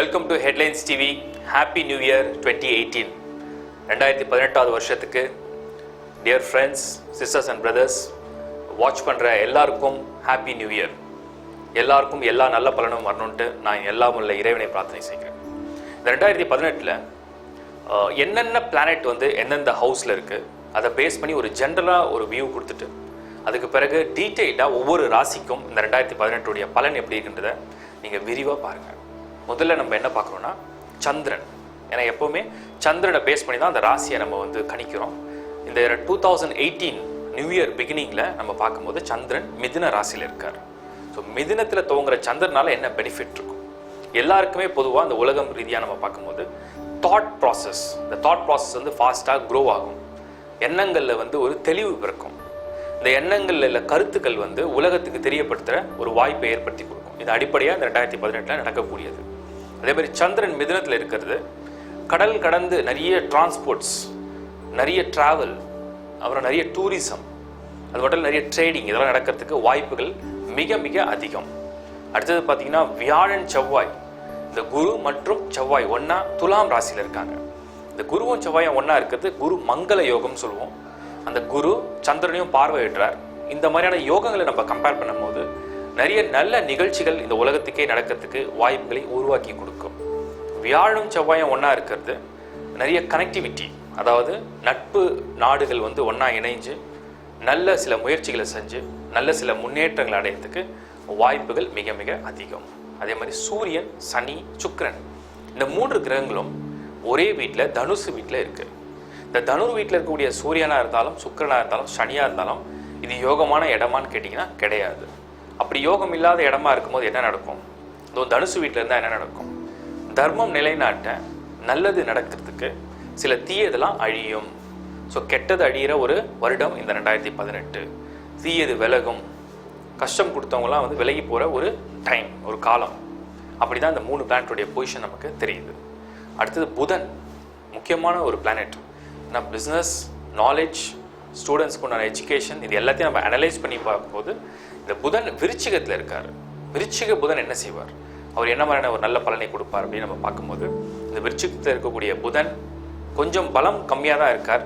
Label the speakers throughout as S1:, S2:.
S1: welcome to headlines TV happy new year twenty eighteen ரெண்டாயிரத்தி பதினெட்டாவது வருஷத்துக்கு dear friends sisters and brothers watch பண்ணுற எல்லாருக்கும் ஹாப்பி நியூ இயர் எல்லாருக்கும் எல்லா நல்ல பலனும் வரணுன்ட்டு நான் எல்லாம் உள்ள இறைவனை பிரார்த்தனை செய்கிறேன். இந்த ரெண்டாயிரத்தி பதினெட்டில் என்னென்ன பிளானட் வந்து எந்தெந்த ஹவுஸில் இருக்குது அதை பேஸ் பண்ணி ஒரு ஜென்ரலாக ஒரு வியூ கொடுத்துட்டு அதுக்கு பிறகு டீட்டெயில்டாக ஒவ்வொரு ராசிக்கும் இந்த ரெண்டாயிரத்தி பதினெட்டுடைய பலன் எப்படி இருக்கின்றதை நீங்கள் விரிவாக பாருங்கள் முதல்ல நம்ம என்ன பார்க்குறோன்னா சந்திரன். ஏன்னா எப்போவுமே சந்திரனை பேஸ் பண்ணி தான் அந்த ராசியை நம்ம வந்து கணிக்கிறோம். இந்த two thousand eighteen new year பிகினிங்கில் நம்ம பார்க்கும்போது சந்திரன் மிதின ராசியில் இருக்கார். ஸோ மிதினத்தில் துவங்குற சந்திரனால் என்ன பெனிஃபிட் இருக்கும்? எல்லாருக்குமே பொதுவாக அந்த உலகம் ரீதியாக நம்ம பார்க்கும்போது தாட் ப்ராசஸ் இந்த தாட் ப்ராசஸ் வந்து ஃபாஸ்ட்டாக க்ரோ ஆகும். எண்ணங்களில் வந்து ஒரு தெளிவு பிறக்கும். இந்த எண்ணங்களில் உள்ள கருத்துக்கள் வந்து உலகத்துக்கு தெரியப்படுத்துகிற ஒரு வாய்ப்பை ஏற்படுத்தி கொடுக்கும். இது அடிப்படையாக இந்த ரெண்டாயிரத்தி பதினெட்டில் நடக்கக்கூடியது. அதே மாதிரி சந்திரன் மிதனத்தில் இருக்கிறது. கடல் கடந்து நிறைய டிரான்ஸ்போர்ட்ஸ் நிறைய டிராவல் அப்புறம் நிறைய டூரிசம் அது மட்டும் நிறைய ட்ரேடிங் இதெல்லாம் நடக்கிறதுக்கு வாய்ப்புகள் மிக மிக அதிகம். அடுத்தது பார்த்தீங்கன்னா வியாழன் செவ்வாய். இந்த குரு மற்றும் செவ்வாய் ஒன்றா துலாம் ராசியில் இருக்காங்க. இந்த குருவும் செவ்வாயும் ஒன்றா இருக்கிறது குரு மங்கள யோகம் சொல்லுவோம். அந்த குரு சந்திரனையும் பார்வையிடுறார். இந்த மாதிரியான யோகங்களை நம்ம கம்பேர் பண்ணும்போது நிறைய நல்ல நிகழ்ச்சிகள் இந்த உலகத்துக்கே நடக்கிறதுக்கு வாய்ப்புகளை உருவாக்கி கொடுக்கும். வியாழனும் செவ்வாயும் ஒன்றா இருக்கிறது. நிறைய கனெக்டிவிட்டி அதாவது நட்பு நாடுகள் வந்து ஒன்றா இணைஞ்சு நல்ல சில முயற்சிகளை செஞ்சு நல்ல சில முன்னேற்றங்கள் அடையிறதுக்கு வாய்ப்புகள் மிக மிக அதிகம். அதே மாதிரி சூரியன் சனி சுக்கரன் இந்த மூன்று கிரகங்களும் ஒரே வீட்டில் தனுசு வீட்டில் இருக்குது இந்த தனுர் வீட்டில் இருக்கக்கூடிய சூரியனாக இருந்தாலும் சுக்கரனாக இருந்தாலும் சனியாக இருந்தாலும் இது யோகமான இடமான்னு கேட்டிங்கன்னா கிடையாது. அப்படி யோகம் இல்லாத இடமா இருக்கும்போது என்ன நடக்கும்? இதோ தனுசு வீட்டில் இருந்தால் என்ன நடக்கும்? தர்மம் நிலைநாட்ட நல்லது நடக்கிறதுக்கு சில தீயதெல்லாம் அழியும். ஸோ கெட்டது அழியிற ஒரு வருடம் இந்த ரெண்டாயிரத்தி பதினெட்டு. தீயது விலகும். கஷ்டம் கொடுத்தவங்கலாம் வந்து விலகி போகிற ஒரு டைம் ஒரு காலம். அப்படி தான் இந்த மூணு பிளானட்டுடைய பொசிஷன் நமக்கு தெரியுது. அடுத்தது புதன் முக்கியமான ஒரு பிளானட் ஏன்னா பிஸ்னஸ் நாலேஜ் ஸ்டூடெண்ட்ஸ்க்கு உண்டான எஜுகேஷன் இது எல்லாத்தையும் நம்ம அனலைஸ் பண்ணி பார்க்கும்போது இந்த புதன் விருச்சிகத்தில் இருக்கார். விருச்சிக புதன் என்ன செய்வார்? அவர் என்ன மாதிரியான ஒரு நல்ல பலனை கொடுப்பார் அப்படின்னு நம்ம பார்க்கும்போது இந்த விருச்சிகத்தில் இருக்கக்கூடிய புதன் கொஞ்சம் பலம் கம்மியாக தான் இருக்கார்.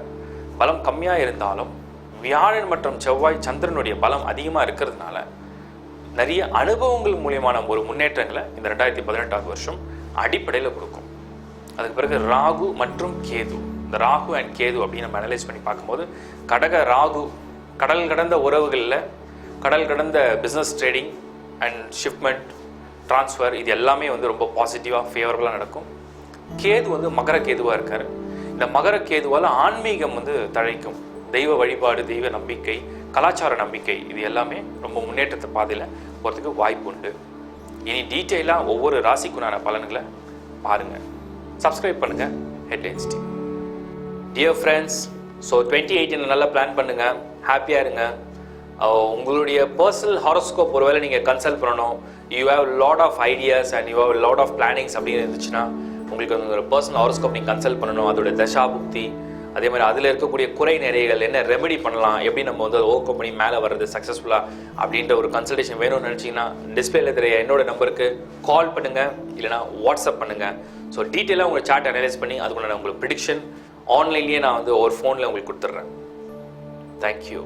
S1: பலம் கம்மியாக இருந்தாலும் வியாழன் மற்றும் செவ்வாய் சந்திரனுடைய பலம் அதிகமாக இருக்கிறதுனால நிறைய அனுபவங்கள் மூலியமான ஒரு முன்னேற்றங்களை இந்த ரெண்டாயிரத்தி பதினெட்டாவது வருஷம் அடிப்படையில் கொடுக்கும். அதுக்கு பிறகு ராகு மற்றும் கேது. இந்த ராகு அண்ட் கேது அப்படின்னு நம்ம அனலைஸ் பண்ணி பார்க்கும்போது கடக ராகு கடல் கடந்த உறவுகளில் கடல் கடந்த business trading and shipment transfer இது எல்லாமே வந்து ரொம்ப பாசிட்டிவாக ஃபேவரபுளாக நடக்கும். கேது வந்து மகர கேதுவாக இருக்கார். இந்த மகர கேதுவால் ஆன்மீகம் வந்து தழைக்கும். தெய்வ வழிபாடு தெய்வ நம்பிக்கை கலாச்சார நம்பிக்கை இது எல்லாமே ரொம்ப முன்னேற்றத்தை பாதையில் போகிறதுக்கு வாய்ப்பு உண்டு. இனி டீட்டெயிலாக ஒவ்வொரு ராசிக்குண்டான பலன்களை பாருங்கள் சப்ஸ்கிரைப் பண்ணுங்கள் headlines TV dear friends so twenty eighteen நல்லா பிளான் பண்ணுங்கள் ஹாப்பியாக இருங்க. உங்களுடைய பர்சனல் ஹாரோஸ்கோப் ஒருவேளை நீங்கள் கன்சல்ட் பண்ணணும். You have lot of ideas and you have lot of plannings அப்படின்னு இருந்துச்சுன்னா உங்களுக்கு வந்து ஒரு பர்சனல் ஹாரோஸ்கோப் நீங்கள் கன்சல்ட் பண்ணணும். அதோட தசாபுக்தி அதே மாதிரி அதில் இருக்கக்கூடிய குறை நிறைகள் என்ன ரெமெடி பண்ணலாம் எப்படி நம்ம வந்து அதை ஓவர் பண்ணி மேலே வர்றது சக்ஸஸ்ஃபுல்லாக அப்படின்ற ஒரு கன்சல்டேஷன் வேணும்னு நினச்சிங்கன்னா டிஸ்பிளேல தெரிய என்னோட நம்பருக்கு கால் பண்ணுங்கள் இல்லைனா வாட்ஸ்அப் பண்ணுங்கள் ஸோ டீட்டெயிலாக உங்கள் சார்ட் அனலைஸ் பண்ணி அதுக்குள்ள உங்களுக்கு ப்ரிடிக்ஷன் ஆன்லைன்லேயே நான் வந்து ஒரு ஃபோனில் உங்களுக்கு கொடுத்துட்றேன். தேங்க்யூ